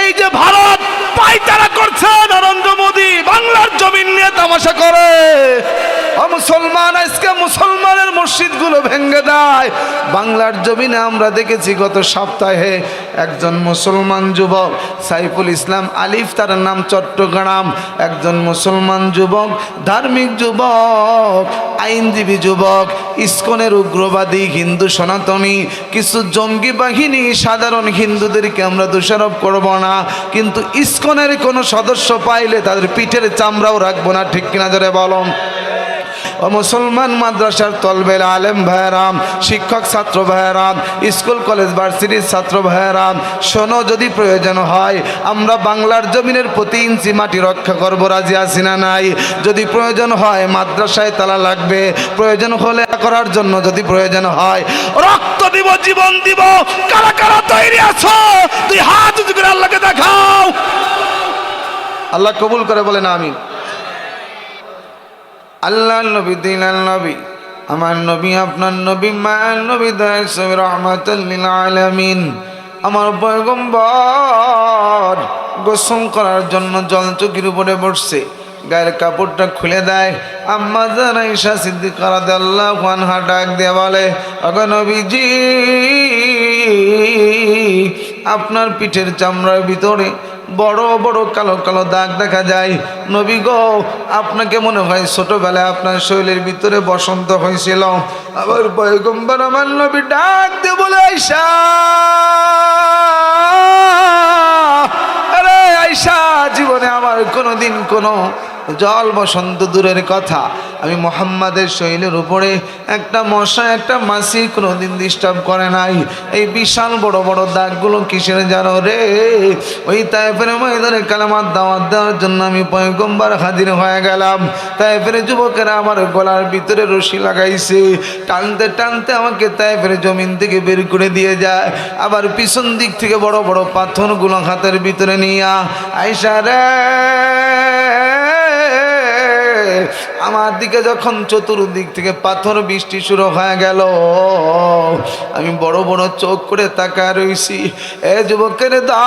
এই যে ভারত পাইতারা করছে নরেন্দ্র মোদী বাংলার জমিন নিয়ে তামাশা করে। মুসলমান, আজকে মুসলমানের মসজিদগুলো ভেঙে দেয়। বাংলার জমিনে আমরা দেখেছি গত সপ্তাহে একজন মুসলমান যুবক, সাইফুল ইসলাম আলিফ, তার নাম চট্টগ্রাম। একজন মুসলমান যুবক, ধার্মিক যুবক, আইনজীবী যুবক, ইস্কনের উগ্রবাদী, হিন্দু সনাতনী, কিছু জঙ্গি বাহিনী, সাধারণ হিন্দুদেরকে আমরা দোষারোপ করব না, কিন্তু ইস্কনের কোনো সদস্য পাইলে তাদের পিঠের চামড়াও রাখব না, ঠিক কিনা ধরে বলম ও মুসলমান মাদ্রাসার তলবেল আলেম ভাইরাম শিক্ষক ছাত্র ভাইরাম স্কুল, কলেজ, ভার্সিটির ছাত্র ভাইরাম শোনো যদি প্রয়োজন হয়, আমরা বাংলার জমিনের প্রতি ইঞ্চি মাটি রক্ষা করব, রাজি আছি না নাই? যদি প্রয়োজন হয়, মাদ্রাসায় তালা লাগবে, প্রয়োজন হলে করার জন্য যদি প্রয়োজন হয়, রক্ত দিব, জীবন দিব, কারা কারা তৈরি আছো? তুই হাত করে আল্লাহকে দেখাও। আল্লাহ কবুল করে বলেন আমি আল্লাহ নবী দিনাল নবী। আমার নবী, আপনার নবী, মায়ের নবী দায়সবী রহমাতুল্লিল আলামিন। আমার পয়গম্বর গোসম করার জন্য জল চকির উপরে বসছে। গায়ের কাপড়টা খুলে দেয়। আম্মা জান ঈশা সিদ্দিক রাদি আল্লাহ আনহা ডাক দিয়ে বলে অগ নবীজি, আপনার পিঠের চামড়ার ভিতরে বড় বড়, কালো কালো দাগ দেখা যায়। নবী গো, আপনাকে মনে হয় ছোটবেলায় আপনার শরীরের ভিতরে বসন্ত হয়েছিল। আবার পয়গম্বর আমার নবী ডাক দিয়ে বলে আইসা আরে আইসা জীবনে আমার কোনো দিন কোনো জল বসন্ত দূরের কথা। আমি মোহাম্মদের শৈলের উপরে একটা মশা একটা মাসি কোনোদিন ডিস্টার্ব করে নাই। এই বিশাল বড় বড় দাগগুলো কিসের জানো রে? ওই তাইফের ময়দানে কালামার দাওয়াত দেওয়ার জন্য আমি পয়গম্বার হাজির হয়ে গেলাম। তাইফের যুবকেরা আমার গলার ভিতরে রশি লাগাইছে। টানতে টানতে আমাকে তাইফের জমিন থেকে বের করে দিয়ে যায়। আবার পিছন দিক থেকে বড় বড় পাথরগুলো হাতের ভিতরে নিয়ে আইসা রে আমার দিকে যখন চতুর্দিক থেকে পাথর বৃষ্টি শুরু হয়ে গেল, আমি বড় বড় চোখ করে তাকা রইছি। এ যুবকের দা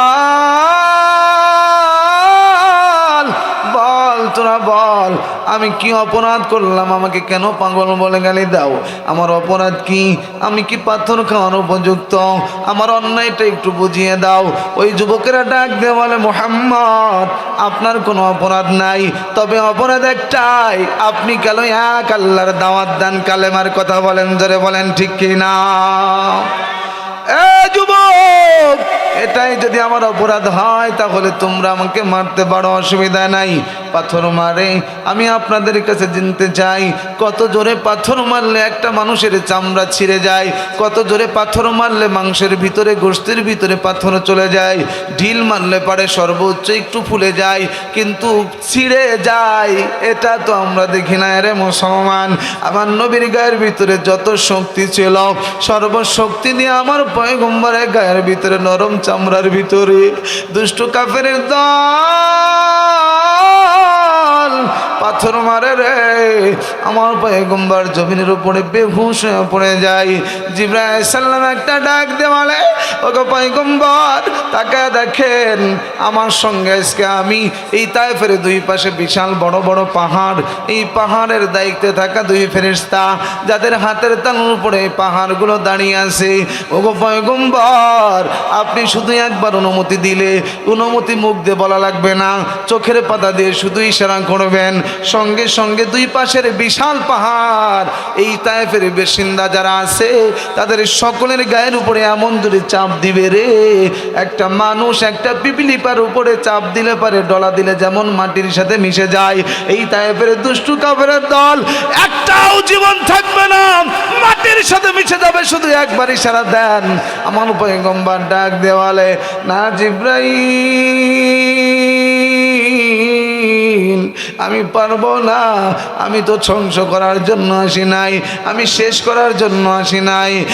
তোরা বল। আমি কি অপরাধ করলাম? আমাকে কেন পাগল বলে গালি দাও? আমার অপরাধ কি? আমি কি পাথর খাওয়ার উপযুক্ত? আমার অন্যায়টা একটু বুঝিয়ে দাও। ওই যুবকেরা ডাক দিয়ে বলে, মোহাম্মদ, আপনার কোনো অপরাধ নাই। তবে অপরাধ একটাই। আপনি কেন এক আল্লাহর দাওয়াত দান? কালেমার কথা বলেন, জোরে বলেন, ঠিক কি না? যুবক, এটাই যদি আমার অপরাধ হয়, তাহলে তোমরা আমাকে মারতে পারো, অসুবিধা নাই। পাথর মারে, আমি আপনাদের কাছে জানতে চাই, কত জোরে পাথর মারলে একটা মানুষের চামড়া ছিঁড়ে যায়, কত জোরে পাথর মারলে মাংসের ভিতরে, গোষ্ঠীর ভিতরে পাথর চলে যায়, ঢিল মারলে পারে সর্বোচ্চ একটু ফুলে যায়, কিন্তু ছিঁড়ে যায়, এটা তো আমরা দেখি না রে মুসলমান। আমার নবীর গায়ের ভিতরে যত শক্তি ছিল, সর্বশক্তি দিয়ে আমার পয়গম্বরের গায়ের ভিতরে, নরম চামড়ার ভিতরে, দুষ্ট কাফের দল। পাথর মারে রে। আমার পয়গম্বর জমিনের উপরে বেহুশ হয়ে পড়ে যায়। জিব্রাহিম সাল্লাম একটা ডাক দেওয়ালে ওগো পয়গম্বর, তাকে দেখেন। আমার সঙ্গে আজকে আমি এই তাইফের দুই পাশে বিশাল বড় বড় পাহাড়। এই পাহাড়ের দায়িত্বে থাকা দুই ফেরিস্তা যাদের হাতের তালুর উপরে পাহাড়গুলো দাঁড়িয়ে আছে। ওগো পয়গম্বর, আপনি শুধু একবার অনুমতি দিলে, অনুমতি মুখ দিয়ে বলা লাগবে না। চোখের পাতা দিয়ে শুধু ইশারা করবেন। সঙ্গে সঙ্গে দুই পাশের বিশাল পাহাড়। এই তাইফের বাসিন্দা যারা আছে, তাদের সকলের গায়ের উপরে এমন দূরে চাপ দিবে রে। একটা মানুষ একটা পিপিলিপার উপরে চাপ দিলে পারে, ডলা দিলে যেমন মাটির সাথে মিশে যায়। এই তাইফের দুষ্টু কাপড়ের দল একটাও জীবন থাকবে না। মাটির সাথে মিশে যাবে শুধু একবার ইশারা দেন। আমার পয়গম্বার ডাক দেওয়ালে, না জিব্রাইল আমি পারব না। আমি তো ধ্বংস করার জন্য আসি নাই। আমি শেষ করার জন্য আসি নাই।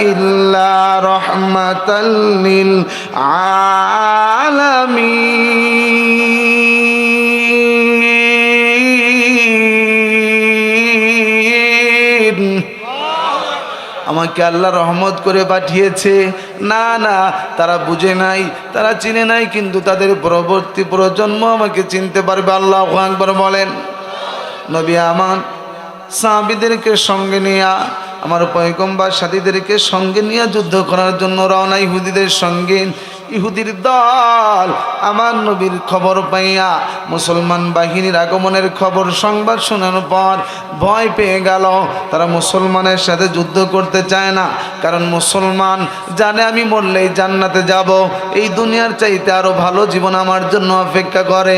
ইল্লা রহমাতাল্লিল আলামিন। আমাকে আল্লাহ রহমত করে পাঠিয়েছে। না না, তারা বুঝে নাই, তারা চিনে নাই, কিন্তু তাদের পরবর্তী প্রজন্ম আমাকে চিনতে পারবে, আল্লাহ আকবর বলেন। নবী আমান সাহাবিদেরকে সঙ্গে নিয়ে, আমার পয়গম্বার সাথীদেরকে সঙ্গে নিয়ে যুদ্ধ করার জন্য রওনা, ইহুদিদের সঙ্গে ইহুদির দল, আমার নবীর খবর পাইয়া মুসলমান বাহিনীর আগমনের খবর সংবাদ শোনানোর পর ভয় পেয়ে গেল। তারা মুসলমানের সাথে যুদ্ধ করতে চায় না, কারণ মুসলমান জানে আমি মরলেই জান্নাতে যাব। এই দুনিয়ার চাইতে আরও ভালো জীবন আমার জন্য অপেক্ষা করে।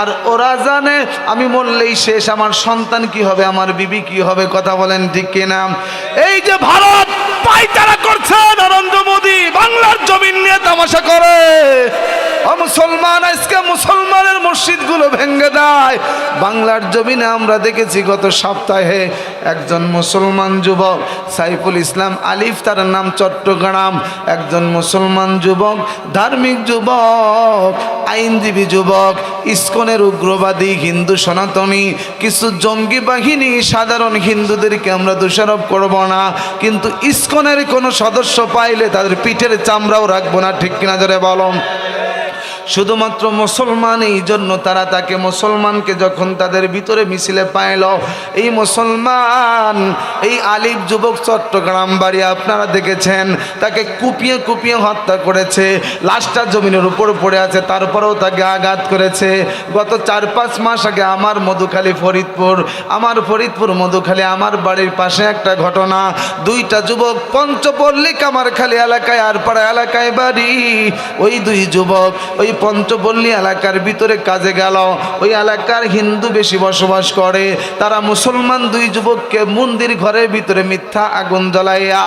আর ওরা জানে আমি মরলেই শেষ, আমার সন্তান কি হবে, আমার বিবি কি হবে, কথা বলেন ঠিক কিনা? এই যে ভারত পাইতারা করছে নরেন্দ্র মোদী বাংলার জমিন নিয়ে তামাশা করে। মুসলমান, আজকে মুসলমানের মসজিদগুলো ভেঙে দেয়। বাংলার জমিনে আমরা দেখেছি গত সপ্তাহে একজন মুসলমান যুবক, সাইফুল ইসলাম আলিফ, তার নাম চট্টগ্রাম। একজন মুসলমান যুবক, ধার্মিক যুবক, আইনজীবী যুবক, ইস্কনের উগ্রবাদী, হিন্দু সনাতনী, কিছু জঙ্গি বাহিনী, সাধারণ হিন্দুদেরকে আমরা দোষারোপ করব না, কিন্তু ইস্কনের কোনো সদস্য পাইলে তাদের পিঠের চামড়াও রাখব না, ঠিক কিনা ধরে বলম শুধুমাত্র মুসলমান এই জন্য তারা তাকে মুসলমানকে যখন তাদের ভিতরে মিছিলে পাইল, এই মুসলমান, এই আলিফ যুবক চট্টগ্রাম বাড়ি আপনারা দেখেছেন, তাকে কুপিয়ে কুপিয়ে হত্যা করেছে, লাশটা জমিনের উপর পড়ে আছে, তারপরেও তাকে আঘাত করেছে। গত চার পাঁচ মাস আগে আমার মধুখালী ফরিদপুর, আমার ফরিদপুর মধুখালী, আমার বাড়ির পাশে একটা ঘটনা, দুইটা যুবক পঞ্চপল্লী কামারখালী এলাকায় আর পাড়া এলাকায় বাড়ি, ওই দুই যুবক, ওই পঞ্চপল্লী এলাকার ভিতরে কাজে গেল। ওই এলাকার হিন্দু বেশি বসবাস করে। তারা মুসলমান দুই যুবককে মন্দির ঘরের ভিতরে মিথ্যা আগুন জ্বলাইয়া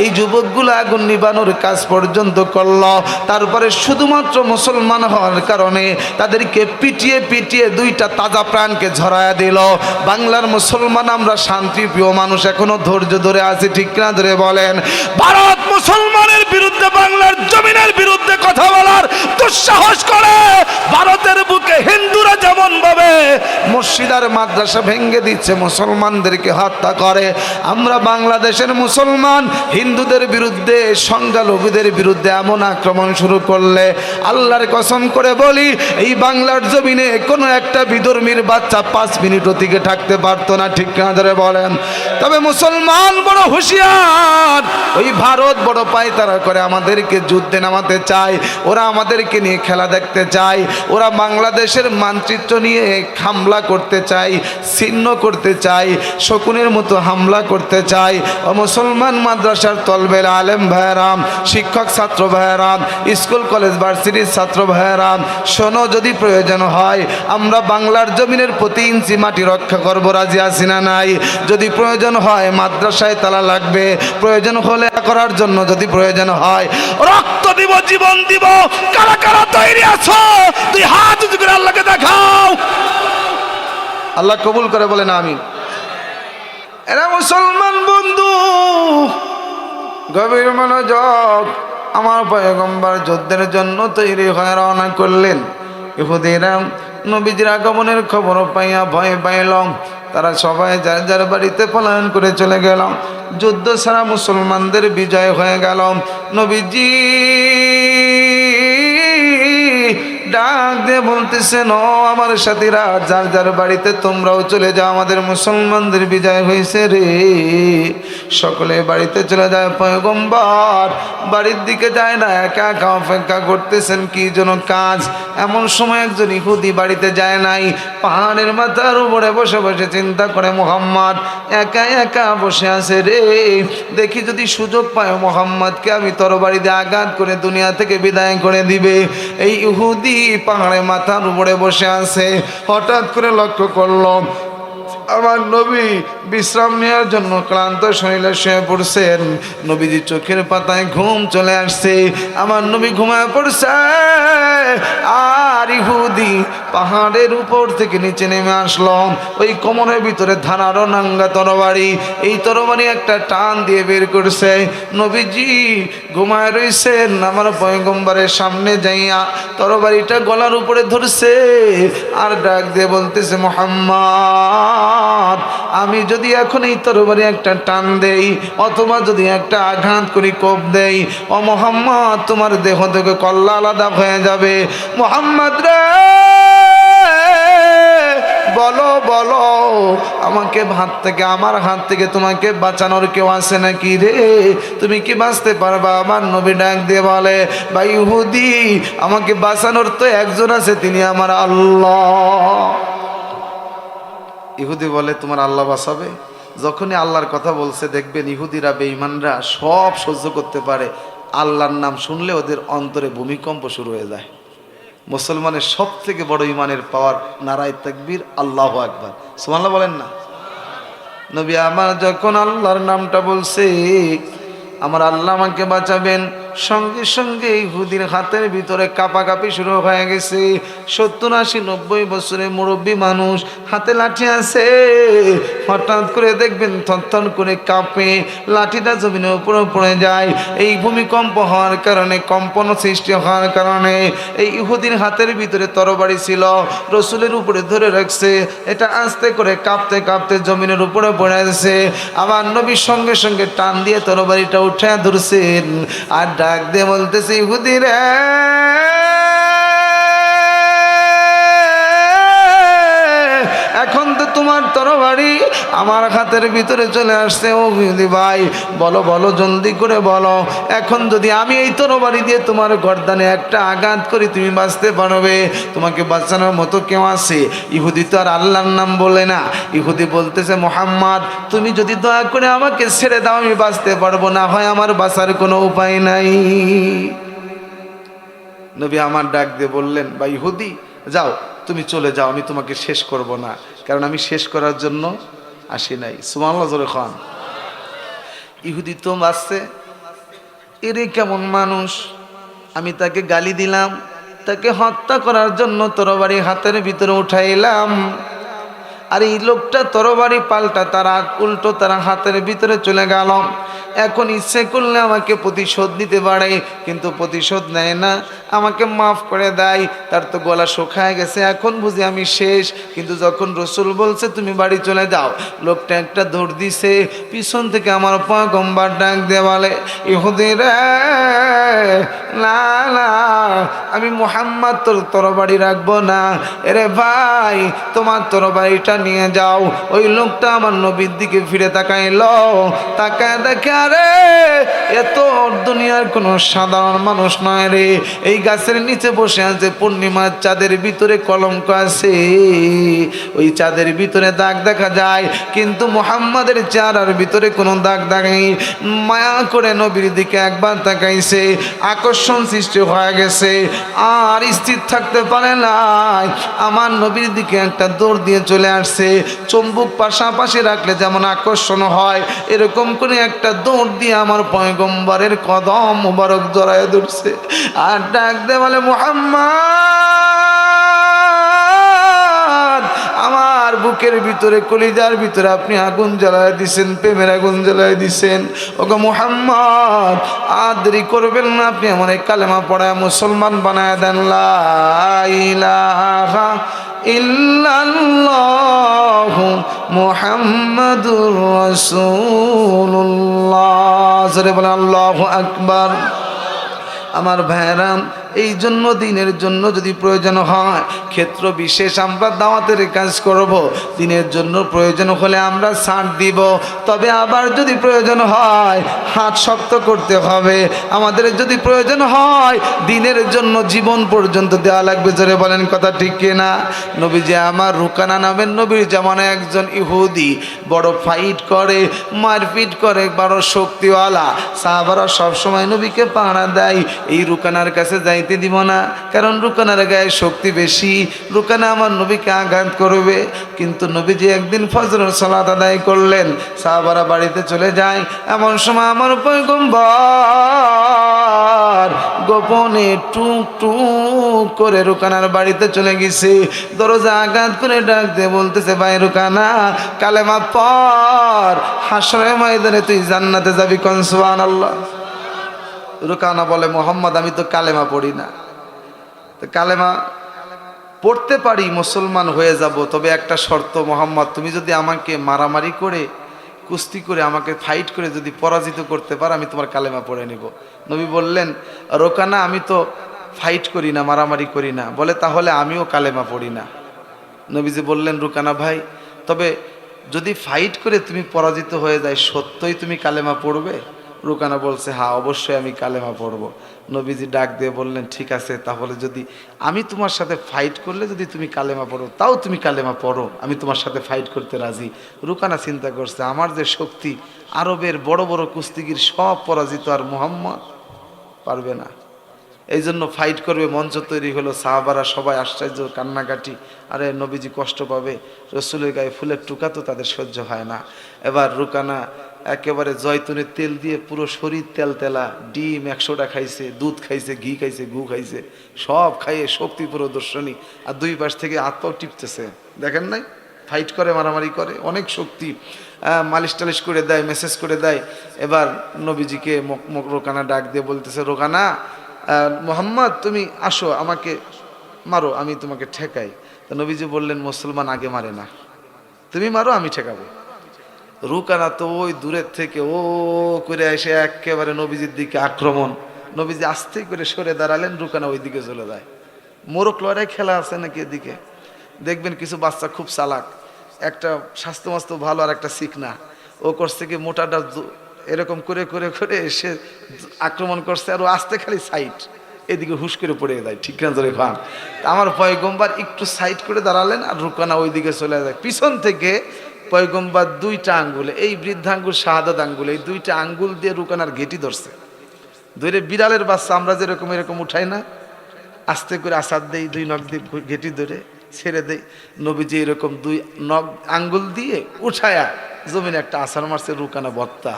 এই যুবকগুলো আগুন নিবানোর কাজ পর্যন্ত করল। তারপরে শুধুমাত্র মুসলমান হওয়ার কারণে তাদেরকে পিটিয়ে পিটিয়ে দুইটা তাজা প্রাণকে ঝরায়া দিল। বাংলার মুসলমান আমরা শান্তিপ্রিয় মানুষ, এখনও ধৈর্য ধরে আছি, ঠিক না ধরে বলেন? ভারত মুসলমানের বিরুদ্ধে, বাংলার জমিনের বিরুদ্ধে কথা বলার দুঃসাহস করে। ভারতের বুকে হিন্দুরা যেমন ভাবে, মসজিদ আর মাদ্রাসা ভেঙ্গে দিচ্ছে, মুসলমানদেরকে হত্যা করে। আমরা বাংলাদেশের মুসলমান, হিন্দুদের বিরুদ্ধে, সংখ্যালঘুদের বিরুদ্ধে এমন আক্রমণ শুরু করলে আল্লাহর কসম করে বলি, এই বাংলার জমিনে কোনো একটা বিধর্মীর বাচ্চা পাঁচ মিনিট অতিকে থাকতে পারতো না, ঠিক ধরে বলেন? তবে মুসলমান বড় হুঁশিয়ার, ওই ভারত বড় পায়তারা করে আমাদেরকে যুদ্ধে নামাতে চায়। ওরা আমাদেরকে নিয়ে খেলা দেখতে চায়। ওরা বাংলাদেশের মানচিত্র নিয়ে হামলা করতে চায়, ছিন্ন করতে চায়, শকুনের মতো হামলা করতে চায়। ও মুসলমান মাদ্রাসার তলবের আলেম ভাইরাম শিক্ষক ছাত্র ভাইরাম স্কুল, কলেজ, ভার্সিটির ছাত্র ভাইরাম শোনো যদি প্রয়োজন হয়, আমরা বাংলার জমিনের প্রতি ইঞ্চি মাটি রক্ষা করব, রাজি আছি না নাই? যদি প্রয়োজন হয়, মাদ্রাসায় তালা লাগবে। প্রয়োজন হলে করার জন্য যদি প্রয়োজন হয়, রক্ত দিব, জীবন দিব, কারা কারা তৈরি আছো? তুই হাত করে আল্লাহকে দেখাও। আল্লাহ কবুল করে বলেন আমি এরা মুসলমান বন্ধু, গভীর মনোযোগ আমার পয়গম্বর যুদ্ধের জন্য তৈরি হয়ে রওনা করলেন। ইহুদিরা নবীজির আগমনের খবর পাইয়া ভয় পাইলাম তারা সবাই যার যার বাড়িতে পলায়ন করে চলে গেলাম যুদ্ধ ছাড়া মুসলমানদের বিজয় হয়ে গেল। নবীজি ডাক দিয়ে বলতেছেন ও আমার সাথীরা, যার যার বাড়িতে তোমরাও চলে যাও, আমাদের মুসলমানদের বিজয় হয়েছে রে। সকলে বাড়িতে চলে যায়, পয়গম্বর। বাড়ির দিকে যায় না, একা একা অপেক্ষা করতেছেন, কি যেন কাজ। এমন সময় একজন ইহুদি বাড়িতে যায় নাই, পাহাড়ের মাথার উপরে বসে বসে চিন্তা করে, মোহাম্মদ, একা একা বসে আছে রে। দেখি যদি সুযোগ পায়, মোহাম্মদকে আমি তরবারিতে আঘাত করে দুনিয়া থেকে বিদায় করে দিবে। এই ইহুদি পাহাড়ে মাথার উপরে বসে আছে। হঠাৎ করে লক্ষ্য করল, আমার নবী বিশ্রাম নেওয়ার জন্য ক্লান্ত শরীরে শুয়ে পড়ছেন। নবীজি চোখের পাতায় ঘুম চলে আসছে। আমার নবী ঘুমায় পড়ছে। আর ইহুদি পাহাড়ের উপর থেকে নিচে নেমে আসলাম। ওই কোমরের ভিতরে ধানারও নাঙ্গা তরবারি, এই তরবারি একটা টান দিয়ে বের করছে। নবীজি ঘুমায় রইছেন, আমার পয়গম্বরের সামনে যাইয়া তরবারিটা গলার উপরে ধরছে আর ডাক দিয়ে বলতেছে, মোহাম্মদ, আমি যদি এখন এই তরবারি একটা টান দেই, অথবা যদি একটা আঘাত করি, কোপ দেই, ও মোহাম্মদ, তোমার দেহ থেকে কল্লা আলাদা হয়ে যাবে। মোহাম্মদ রে বলো বলো, আমাকে হাত থেকে, আমার হাত থেকে তোমাকে বাঁচানোর কেউ আছে নাকি রে? তুমি কি বাঁচতে পারবা? আমার নবী ডাক দিয়ে বলে বা ইহুদি, আমাকে বাঁচানোর তো একজন আছে, তিনি আমার আল্লাহ। ইহুদি বলে, তোমার আল্লাহ বাঁচাবে? যখনই আল্লাহর কথা বলছে, দেখবেন ইহুদিরা, বেঈমানরা সব সহ্য করতে পারে। আল্লাহর নাম শুনলে ওদের অন্তরে ভূমিকম্প শুরু হয়ে যায়। মুসলমানের সব থেকে বড় ইমানের পাওয়ার নারায় তাকবীর, আল্লাহ একবার সুমাল্লাহ বলেন না? নবী, আমার যখন আল্লাহর নামটা বলছে, আমার আল্লাহ আমাকে বাঁচাবেন সঙ্গে সঙ্গে ইহুদির হাতের ভিতরে কাপাকাপি শুরু হয়ে গেছে। সত্তর, আশি, নব্বই বছরের মুরব্বী মানুষ হাতে লাঠি আছে। হঠাৎ করে দেখবেন থরথর করে কাঁপে, লাঠিটা জমিনের উপরে পড়ে যায়। এই ভূমিকম্প হওয়ার কারণে, কম্পন সৃষ্টি হওয়ার কারণে এই ইহুদির হাতের ভিতরে তরবারি ছিল, রসুলের উপরে ধরে রাখছে। এটা আস্তে করে কাঁপতে কাঁপতে জমিনের উপরে পড়ে গেছে। আবার নবীর সঙ্গে সঙ্গে টান দিয়ে তরবারিটা উঠে ধরছেন। আর ডাক দিয়ে বলতেছি ইহুদি আমার হাতের ভিতরে চলে আসছে, ও ইহুদি ভাই, বলো বলো, জলদি করে বলো। এখন যদি আমি এই তরবারি দিয়ে তোমার গর্দানে একটা আঘাত করি, তুমি বাঁচতে পারবে। তোমাকে বাঁচানোর মতো কেউ আছে? ইহুদি তো আর আল্লাহর নাম বলে না। ইহুদি বলতেছে, মোহাম্মদ, তুমি যদি দয়া করে আমাকে ছেড়ে দাও, আমি বাঁচতে পারব না। হয় আমার বাঁচার কোনো উপায় নাই। নবী আমার ডাক দিয়ে বললেন বা ইহুদি, যাও, তুমি চলে যাও, আমি তোমাকে শেষ করব না। কারণ আমি শেষ করার জন্য আসি নাই। জোরে খান। ইহুদি তো বাঁচছে এরে কেমন মানুষ। আমি তাকে গালি দিলাম। তাকে হত্যা করার জন্য তরবারি হাতের ভিতরে উঠাইলাম। আর এই লোকটা তরবারি পাল্টা, তারা উল্টো, তারা হাতের ভিতরে চলে গেল। এখন ইচ্ছে করলে আমাকে প্রতিশোধ নিতে পারে, কিন্তু প্রতিশোধ নেয় না। আমাকে মাফ করে দেয়, তার তো গলা শুকায় গেছে। এখন বুঝি আমি শেষ, কিন্তু যখন রসুল বলছে, তুমি বাড়ি চলে যাও। লোকটা একটা দৌড় দিছে, পিছন থেকে আমার পা গম্বার ডাক দিয়ে বলে ইহুদি না না, আমি মোহাম্মদ তোর তরবারি রাখব না। এরে ভাই, তোমার তরবারিটা নিয়ে যাও। ওই লোকটা আমার নবীর দিকে ফিরে তাকাইল। তাকায় দেখে, আরে এত দুনিয়ার কোনো সাধারণ মানুষ নয় রে। এই গাছের নিচে বসে আছে, পূর্ণিমার চাঁদের ভিতরে কলঙ্ক আছে। ওই চাঁদের ভিতরে দাগ দেখা যায়, কিন্তু মোহাম্মদের চেহারার ভিতরে কোনো দাগ দেখাই মায়া করে নবীর দিকে একবার তাকাইছে, আকর্ষণ সৃষ্টি হয়ে গেছে। আর স্থির থাকতে পারে নাই। আমার নবীর দিকে একটা দৌড় দিয়ে চলে আসছে। চম্বুক পাশাপাশি রাখলে যেমন আকর্ষণ হয়, এরকম করে একটা দৌড় দিয়ে আমার পয়গম্বরের কদম মুবারক জড়ায় ধরছে। আর ডাক দে বলে, মোহাম্মদ, আমার বুকের ভিতরে, কলিজার ভিতরে আপনি আগুন জ্বালায় দিছেন, প্রেমের আগুন জ্বালায় দিছেন। ওকে মোহাম্মদ, আর দেরি করবেন না, আপনি আমার এই কালেমা পড়ায় মুসলমান বানায় দেন, লা ইলাহা ইল্লাল্লাহু মুহাম্মাদুর রাসূলুল্লাহ। জোরে বলেন আল্লাহু আকবার। আমার ভাইরাম এই জন্য দিনের জন্য যদি প্রয়োজন হয়, ক্ষেত্র বিশেষ আমরা দাওয়াতের কাজ করব, দিনের জন্য প্রয়োজন হলে আমরা ছাড় দিব। তবে আবার যদি প্রয়োজন হয়, হাত শক্ত করতে হবে। আমাদের যদি প্রয়োজন হয়, দিনের জন্য জীবন পর্যন্ত দেওয়া লাগবে, জোরে বলেন কথা ঠিক কিনা? নবীজি আমার রুকানা নামের নবীর জামানায় একজন ইহুদি, বড় ফাইট করে, মারপিট করে, বড় শক্তিওয়ালা। সাহাবারা সবসময় নবীকে পাহারা দেয়, এই রুকানার কাছে যাইতে দিব না। কারণ রুকানার গায়ে শক্তি বেশি। রুকানা আমার নবীকে আঘাত করবে। কিন্তু নবীজি একদিন ফজরের সালাত আদায় করলেন। সাহাবারা বাড়িতে চলে যায়। এমন সময় আমার পয়গম্বর গোপনে টুক টুক করে রুকানার বাড়িতে চলে গেছে। দরজা আঘাত করে ডাক দিয়ে বলতেছে, ভাই রুকানা, কালেমা পর হাসরে ময়দানে তুই জান্নাতে যাবি কনসুয়ান আল্লাহ রুকানা বলে, মোহাম্মদ, আমি তো কালেমা পড়ি না। তো কালেমা পড়তে পারি, মুসলমান হয়ে যাব, তবে একটা শর্ত, মোহাম্মদ, তুমি যদি আমাকে মারামারি করে, কুস্তি করে, আমাকে ফাইট করে যদি পরাজিত করতে পারো, আমি তোমার কালেমা পড়ে নিব। নবী বললেন, রোকানা, আমি তো ফাইট করি না, মারামারি করি না। বলে, তাহলে আমিও কালেমা পড়ি না। নবীজি বললেন, রুকানা ভাই, তবে যদি ফাইট করে তুমি পরাজিত হয়ে যায়, সত্যই তুমি কালেমা পড়বে? রুকানা বলছে হ্যাঁ অবশ্যই আমি কালেমা পড়ব। নবীজি ডাক দিয়ে বললেন, ঠিক আছে, তাহলে যদি আমি তোমার সাথে ফাইট করলে যদি তুমি কালেমা পড়ো, তাও তুমি কালেমা পড়ো, আমি তোমার সাথে ফাইট করতে রাজি। রুকানা চিন্তা করছে, আমার যে শক্তি, আরবের বড় বড় কুস্তিগির সব পরাজিত আর মোহাম্মদ পারবে না। এই জন্য ফাইট করবে, মঞ্চ তৈরি হলো, সাহাবারা সবাই আশ্চর্য, কান্নাকাটি। আরে, নবীজি কষ্ট পাবে, রসুলের গায়ে ফুলের টুকা তো তাদের সহ্য হয় না। এবার রুকানা একেবারে জয়তুনের তেল দিয়ে পুরো শরীর তেল তেলা, ডিম একশোটা খাইছে, দুধ খাইছে, ঘি খাইছে গু খাইছে, সব খাইয়ে শক্তি প্রদর্শনী, আর দুই পাশ থেকে আত্মাও টিপতেছে। দেখেন নাই? ফাইট করে, মারামারি করে, অনেক শক্তি মালিশ টালিশ করে দেয় মেসেজ করে দেয়। এবার নবীজিকে রোকানা ডাক দিয়ে বলতেছে, রোকানা মোহাম্মদ, তুমি আসো, আমাকে মারো, আমি তোমাকে ঠেকাই। তো নবীজি বললেন, মুসলমান আগে মারে না। তুমি মারো, আমি ঠেকাবো। রুকানা তো ওই দূরের থেকে, ও করে এসে একেবারে নবীজির দিকে আক্রমণ। নবীজি আস্তে করে সরে দাঁড়ালেন রুকানা ওই দিকে চলে যায়। মোরক লড়াই খেলা আছে নাকি এদিকে? দেখবেন কিছু বাচ্চা খুব চালাক, একটা স্বাস্থ্য মাস্ত ভালো আর একটা শিখনা ও করছে কি মোটাটা এরকম করে করে করে এসে আক্রমণ করছে আর ও আস্তে খালি সাইড, এদিকে হুশ করে পড়ে যায়, ঠিক না ধরে খান আমার পয়গম্বার একটু সাইড করে দাঁড়ালেন আর রুকানা ওইদিকে চলে যায়। পিছন থেকে পয়গম্বার দুইটা আঙ্গুলে, এই বৃদ্ধাঙ্গুল শাহাদাত আঙ্গুল, এই দুইটা আঙ্গুল দিয়ে রুকানার ঘেটি ধরছে। ধরে বিড়ালের বাচ্চা, আমরা যেরকম এরকম উঠাই না। আস্তে করে আসাদ দেই, দুই নখ দিয়ে ঘেটি ধরে ছেড়ে দেই। নবীজি এরকম দুই নখ আঙ্গুল দিয়ে উঠায়া জমিনে একটা আসার মারছে, রুকানা বত্তা।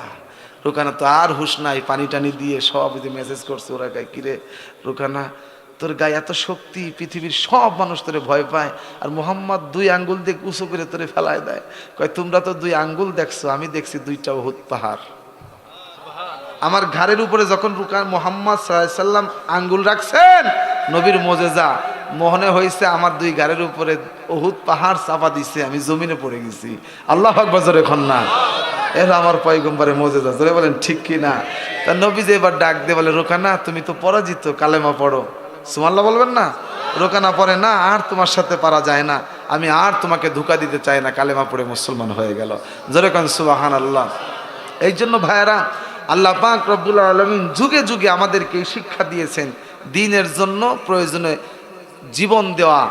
রুকানা তো আর হুশ নাই, পানি টানি দিয়ে সব যে মেসেজ করছে, ওরা কিরে রুকানা তোর গায়ে এত শক্তি, পৃথিবীর সব মানুষ তোরে ভয় পায়, আর মোহাম্মদ দুই আঙ্গুল দিয়ে উঁচু করে তোরে ফেলায় দেয়। কয়, তোমরা তো দুই আঙ্গুল দেখছ, আমি দেখছি দুইটা বহুত পাহাড়। আমার ঘাড়ের উপরে যখন রুকান মোহাম্মদ সাল্লাম আঙ্গুল রাখছেন, নবীর মোজেজা মোহনে হয়েছে আমার দুই গাড়ির উপরে অহুত পাহাড় চাপা দিছে, আমি জমিনে পড়ে গেছি। আল্লাহ আকবর এখন না। এর আমার পয়গম্বরে মোজেজা বলেন, ঠিক কি না তা নবী যে এবার ডাক দিয়ে বলে, রোকানা, তুমি তো পরাজিত, কালেমা পড়ো। সুমাল্লাহ বলবেন না? রোকানা পরে না, আর তোমার সাথে পারা যায় না। আমি আর তোমাকে ধোকা দিতে চাই না, কালেমা পড়ে মুসলমান হয়ে গেল। যেরকম সুবাহান আল্লাহ এই জন্য ভাইয়েরা, আল্লাহ পাক রব্বুল আলমিন যুগে যুগে আমাদেরকে শিক্ষা দিয়েছেন, দিনের জন্য প্রয়োজনে জীবন দেওয়া।